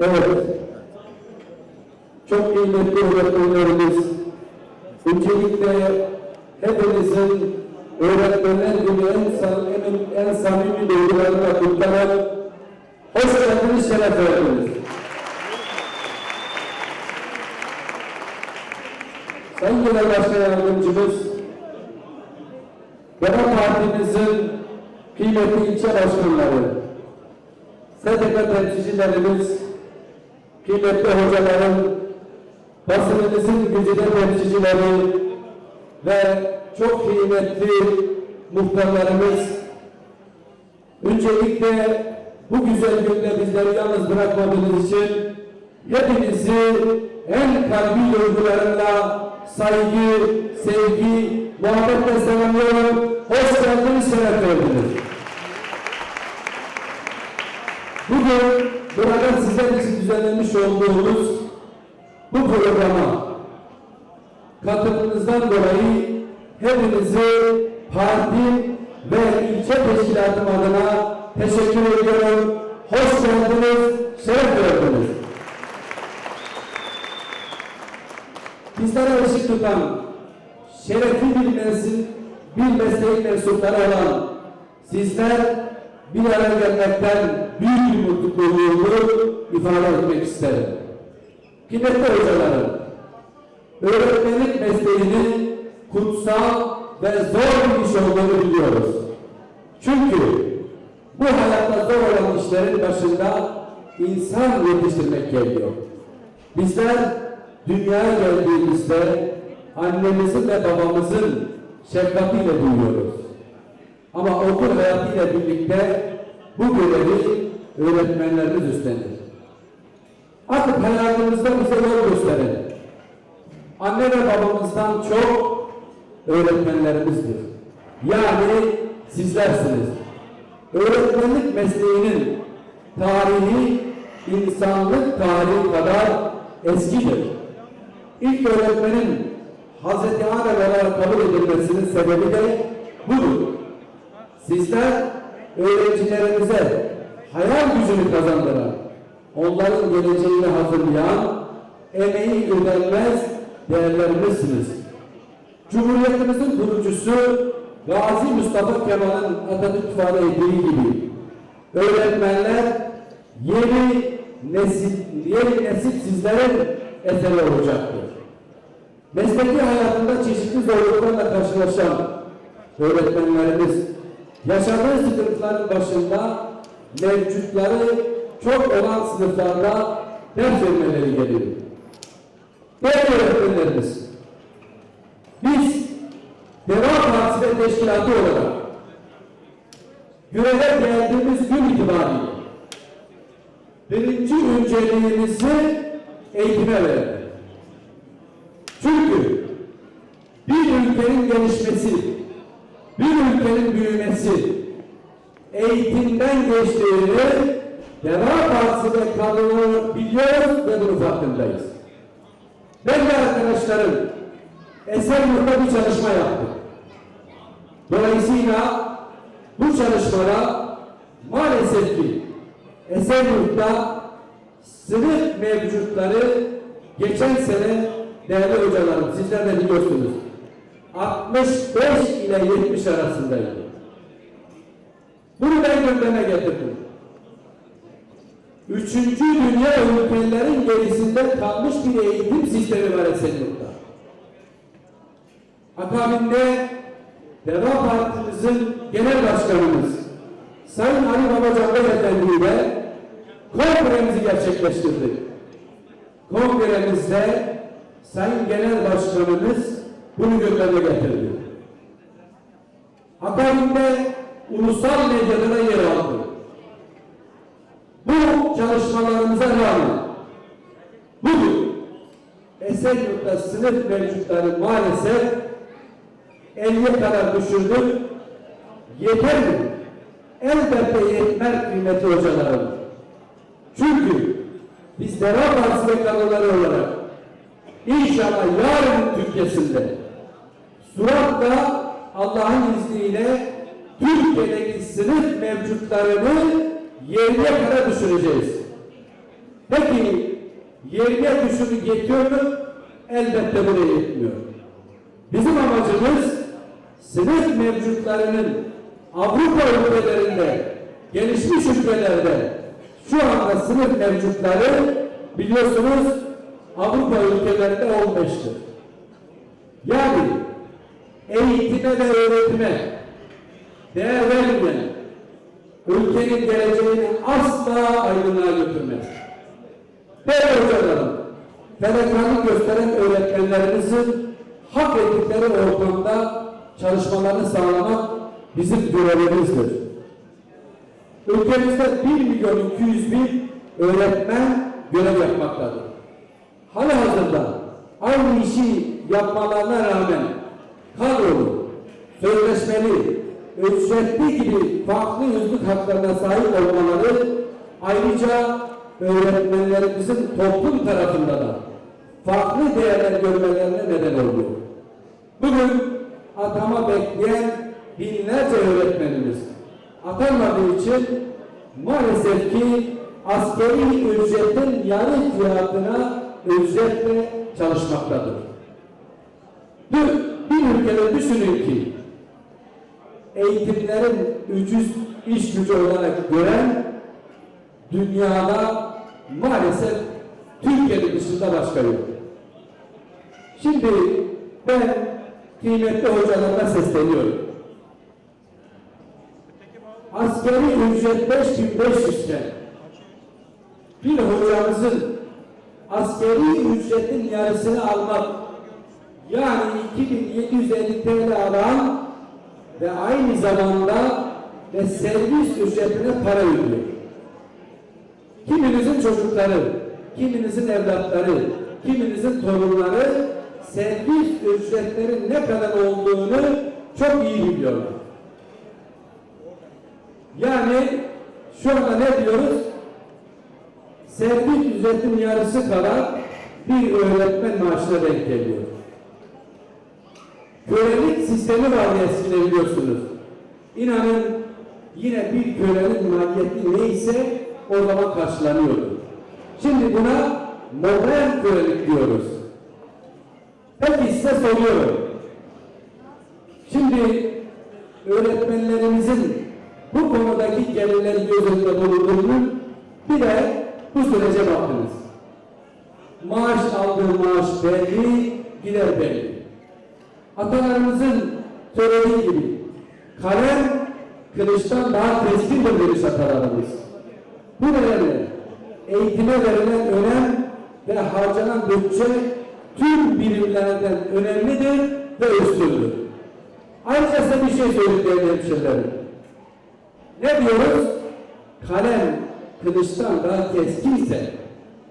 Evet. Çok kıymetli öğretmenlerimiz, öncelikle hepinizin öğretmenler günü en, sam- en, samimi duygularına kutlamak, hoş geldiniz, şeref verdiniz. Sayın Genel Başkan Yardımcımız, Deva Partimizin kıymetli ilçe başkanları, STK temsilcilerimiz, kıymetli hocalarım, basınımızın güzide temsilcileri ve çok kıymetli muhtarlarımız, öncelikle bu güzel günde bizleri yalnız bırakmadığınız için hepinizi en kalbi duygularımla saygı, sevgi, muhabbetle selamlıyorum. Hoş geldiniz, şeref verdiniz. Bugün burada sizler için düzenlenmiş olduğumuz bu programa katılımınızdan dolayı hepinizi parti ve ilçe teşkilatım adına teşekkür ediyorum. Hoş geldiniz, şeref verdiniz. Bizlere ışık tutan, şerefli bir meslek, bir mesleğin mensupları olan sizler bir araya gelmekten büyük bir mutluluğumu ifade etmek isterim. Kıymetli hocalarım, öğretmenlik mesleğinin kutsal ve zor bir iş olduğunu biliyoruz. Çünkü bu hayatta zor olan işlerin başında insan yetiştirmek geliyor. Bizler dünyaya geldiğimizde annemizin ve babamızın şefkatiyle büyüyoruz. Ama okul hayatıyla birlikte bu görevi öğretmenlerimiz üstlenir. Artık hayatımızda bize yol gösteren anne ve babamızdan çok öğretmenlerimizdir. Yani sizlersiniz. Öğretmenlik mesleğinin tarihi insanlık tarihi kadar eskidir. İlk öğretmenin Hazreti Adem olarak kabul edilmesinin sebebi de budur. Sizler öğrencilerimize hayal gücünü kazandıran, onların geleceğini hazırlayan, emeği ödenmez değerlerimizsiniz. Cumhuriyetimizin kurucusu Gazi Mustafa Kemal'in Atatürk ifade ettiği gibi öğretmenler yeni nesil, yeni nesil sizlerin eseri olacaktır. Mesleki hayatında çeşitli zorluklarla karşılaşan öğretmenlerimiz yaşadığı sıkıntıların başında mevcutları çok olan sınıflarda ders vermeleri geliyor. Değerli öğretmenlerimiz, biz Deva Partisi ve Teşkilatı olarak göreve geldiğimiz gün itibariyle birinci önceliğimizi eğitime verdik. Çünkü bir ülkenin gelişmesi, bir ülkenin büyümesi eğitimden geçtiğini Deva Partisi ve kadınları biliyoruz ve bunun farkındayız. Ben ve arkadaşlarım Esenyurt'ta bir çalışma yaptık. Dolayısıyla bu çalışmada maalesef ki Esenyurt'ta sınıf mevcutları geçen sene değerli hocalarım sizler de biliyorsunuz 65 ile 70 arasındaydı. Bunu ben gündeme getirdim. Üçüncü dünya ülkelerin gerisinde kalmış bir eğitim sistemi var Esenyurt'ta. Akabinde Deva Partimizin genel başkanımız Sayın Ali Babacan Beyefendi ile kongremizi gerçekleştirdik. Kongremizde Sayın Genel Başkanımız bunu gündeme getirdi. Akabinde ulusal medyada da yer aldı. Bu çalışmalarımıza rağmen bugün Esenyurt'ta sınıf mevcutları maalesef 50'ye kadar düşürdük. Yeter mi? Elbette yetmez kıymetli hocalarım. Çünkü biz Deva Partisi ve olarak inşallah yarın Türkiye'sinde Surat'ta Allah'ın izniyle Türkiye'deki sınıf mevcutlarını yerine kadar düşüreceğiz. Peki yerine düşürü yetiyor mu? Elbette buraya yetmiyor. Bizim amacımız sınıf mevcutlarının Avrupa ülkelerinde, gelişmiş ülkelerde şu anda sınıf mevcutları biliyorsunuz Avrupa ülkelerinde 15'tir. Yani eğitime ve öğretime değer vermeyen ülkenin geleceğini asla aydınlığa götürmez. Değerli hocalarım, fedakarlık gösteren öğretmenlerimizin hak ettikleri ortamda çalışmalarını sağlamak bizim görevimizdir. Ülkemizde 1 milyon 200 bin öğretmen görev yapmaktadır. Hali hazırda aynı işi yapmalarına rağmen kadrolu, sözleşmeli, ücretli gibi farklı yüzlük haklarına sahip olmaları ayrıca öğretmenlerimizin toplum tarafında da farklı değerler görmelerine neden oluyor. Bugün atama bekleyen binlerce öğretmenimiz atanmadığı için maalesef ki askeri ücretin yarı fiyatına ücretle çalışmaktadır. Bir, bir ülkede düşünün ki eğitimlerin ucuz iş gücü olarak gören dünyada maalesef Türkiye'nin dışında başka yok. Şimdi ben kıymetli hocalarıma sesleniyorum. Askeri ücret 5500 iken bir hocamızın askeri ücretin yarısını almak yani 2750 TL alan ve aynı zamanda ve servis ücretine para ödüyor. Kiminizin çocukları, kiminizin evlatları, kiminizin torunları servis ücretlerin ne kadar olduğunu çok iyi biliyorlar. Yani şu anda ne diyoruz? Servis ücretin yarısı kadar bir öğretmen maaşına denk geliyor. Kölelik sistemi vardı eskiden biliyorsunuz. İnanın yine bir kölenin maliyeti neyse o zaman karşılanıyordu. Şimdi buna modern kölelik diyoruz. Peki size soruyorum. Şimdi öğretmenlerimizin bu konudaki gelirleri göz önünde bulundurun. Bir de bu sürece bakınız. Maaş aldığı maaş belli, gider belli. Atalarımızın söylediği gibi kalem kılıçtan daha keskindir demiş atalarımız. Bu nedenle eğitime verilen önem ve harcanan bütçe tüm birimlerden önemlidir ve üstündür. Ayrıca size bir şey söyleyeyim değerli hemşehrilerim. Ne diyoruz? Kalem kılıçtan daha keskinse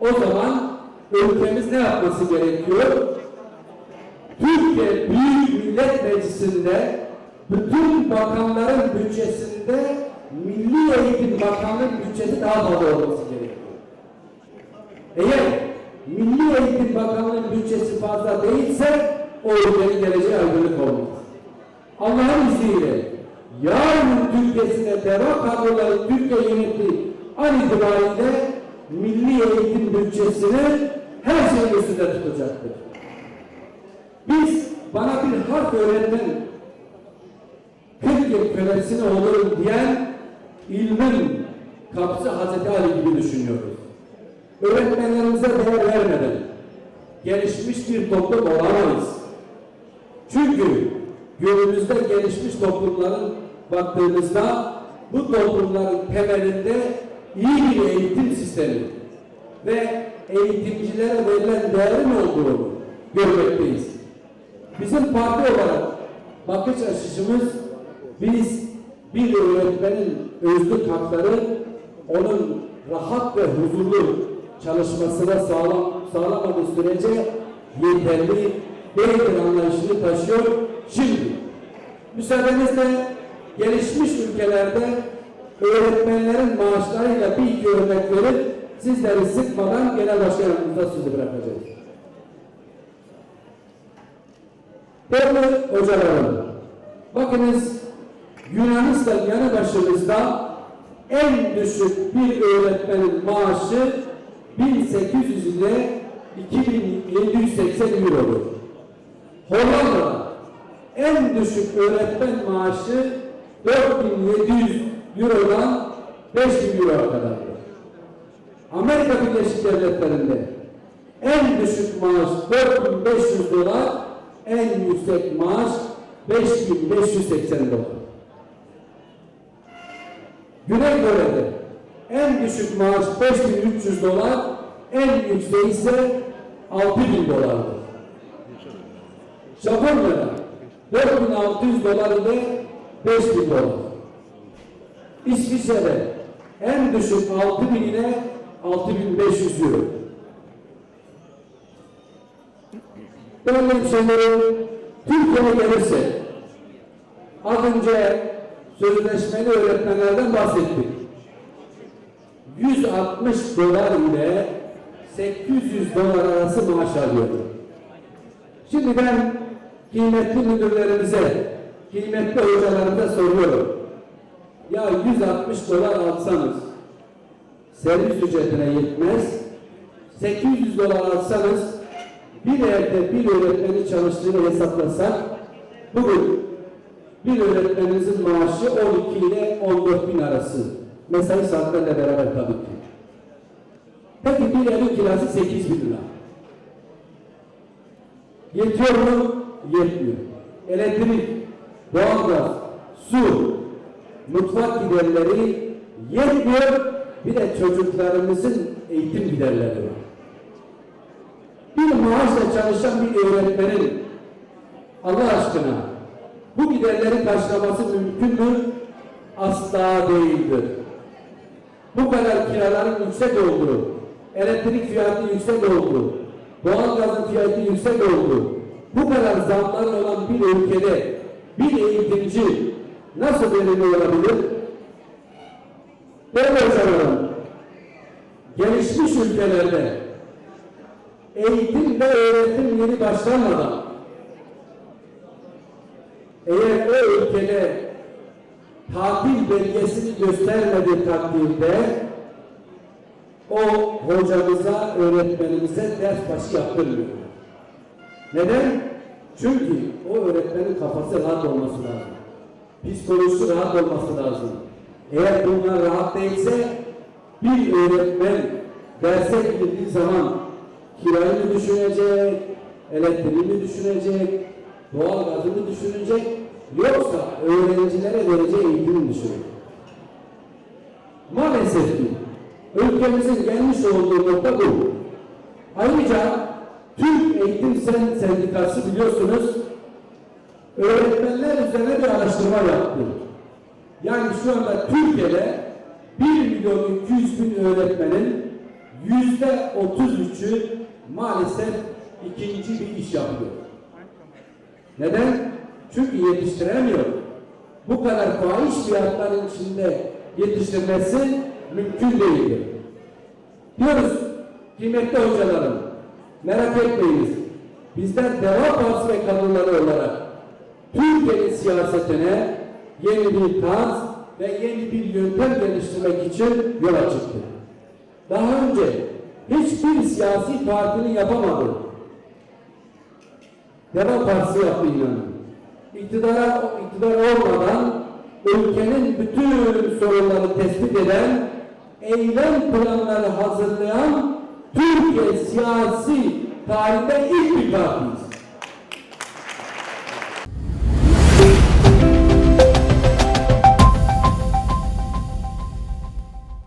o zaman ülkemiz ne yapması gerekiyor? Türkiye Büyük Millet Meclisi'nde bütün bakanların bütçesinde Milli Eğitim Bakanlığı bütçesi daha fazla olması gerekiyor. Eğer Milli Eğitim Bakanlığı bütçesi fazla değilse o ülkenin geleceği aydınlık olmaz. Allah'ın izniyle yarın Türkiye'sinde deva kadroları Türkiye yönettiği an itibariyle milli eğitim bütçesini her şeyin üstünde tutacaktır. Biz bana bir harf öğretmen 40 yıl kölesine olurum diyen ilmin kapısı Hazreti Ali gibi düşünüyoruz. Öğretmenlerimize değer vermeden gelişmiş bir toplum olamayız. Çünkü günümüzde gelişmiş toplumların baktığımızda bu toplumların temelinde iyi bir eğitim sistemi ve eğitimcilere verilen değerin olduğunu görmekteyiz. Bizim parti olarak bakış açımız biz bir öğretmenin özlük hakları onun rahat ve huzurlu çalışmasına sağlam, sağlamadığı sürece yeterli değildir anlayışını taşıyor. Şimdi müsaadenizle gelişmiş ülkelerde öğretmenlerin maaşlarıyla bir iki örnek verip sizleri sıkmadan genel başkanımıza sözü bırakacağız. Değerli hocalarım, bakınız Yunanistan yanı başımızda en düşük bir öğretmenin maaşı 1800 ile 2780 eurodur. Hollanda'da en düşük öğretmen maaşı 4700 Euro'dan 5000 Euro'ya kadardır. Amerika Birleşik Devletleri'nde en düşük maaş 4500 dolar, en yüksek maaş 5580 dolar. Güney Kore'de en düşük maaş 5300 dolar, en yükseği ise 6000 dolardır. Japonya'da 4600 dolar ile 5000 dolar. İsviçre'de en düşük 6000 ile 6500 euro. Değerli hemşehrilerim, Türkiye'ye gelirse az önce sözleşmeli öğretmenlerden bahsettik. 160 dolar ile 800 dolar arası maaş alıyor. Şimdi ben kıymetli müdürlerimize, kıymetli hocalarımıza soruyorum. Ya 160 dolar alsanız servis ücretine yetmez. 800 dolar alsanız bir yerde bir öğretmeni çalıştığını hesaplasak bugün bir öğretmeninizin maaşı 12 ile 14 bin arası. Mesai saatlerle beraber tabii ki. Peki bir evin kirası 8 bin lira. Yetiyor mu? Yetmiyor. Elektrik, doğalgaz, su, mutfak giderleri yetmiyor. Bir de çocuklarımızın eğitim giderleri var. Bir maaşla çalışan bir öğretmenin Allah aşkına bu giderleri karşılaması mümkün mü? Asla değildir. Bu kadar kiraların yüksek olduğu, elektrik fiyatı yüksek olduğu, doğalgazın fiyatı yüksek olduğu, bu kadar zamların olan bir ülkede bir eğitimci nasıl verimli olabilir? Değerli hocalarım, gelişmiş ülkelerde eğitim ve öğretim yeni başlamadan eğer o ülkede tatil belgesini göstermediği takdirde o hocamıza, öğretmenimize ders başı yaptırmıyor. Neden? Çünkü o öğretmenin kafası rahat olması lazım. Psikolojisi rahat olması lazım. Eğer bunlar rahat değilse bir öğretmen derse girdiği zaman mı düşünecek, elektriği mi düşünecek, doğal gazını düşünecek, yoksa öğrencilere vereceği eğitimi düşünecek. Maalesef ki ülkemizin gelmiş olduğu nokta bu. Ayrıca Türk Eğitim Sen Sendikası biliyorsunuz öğretmenler üzerine bir araştırma yaptı. Yani şu anda Türkiye'de 1 milyon 200 bin öğretmenin yüzde 33'ü maalesef ikinci bir iş yapıyor. Neden? Çünkü yetiştiremiyor. Bu kadar fahiş fiyatların içinde yetiştirmesi mümkün değildir. Diyoruz kıymetli hocalarım, merak etmeyiniz. Bizler Deva Partisi ve kadınları olarak Türkiye'nin siyasetine yeni bir tarz ve yeni bir yöntem geliştirmek için yola çıktık. Daha önce hiçbir siyasi partinin yapamadığı Deva Partisi yaptı inanın. İktidara, iktidar olmadan ülkenin bütün sorunları tespit eden, eylem planları hazırlayan Türkiye siyasi tarihte ilk bir partiyiz.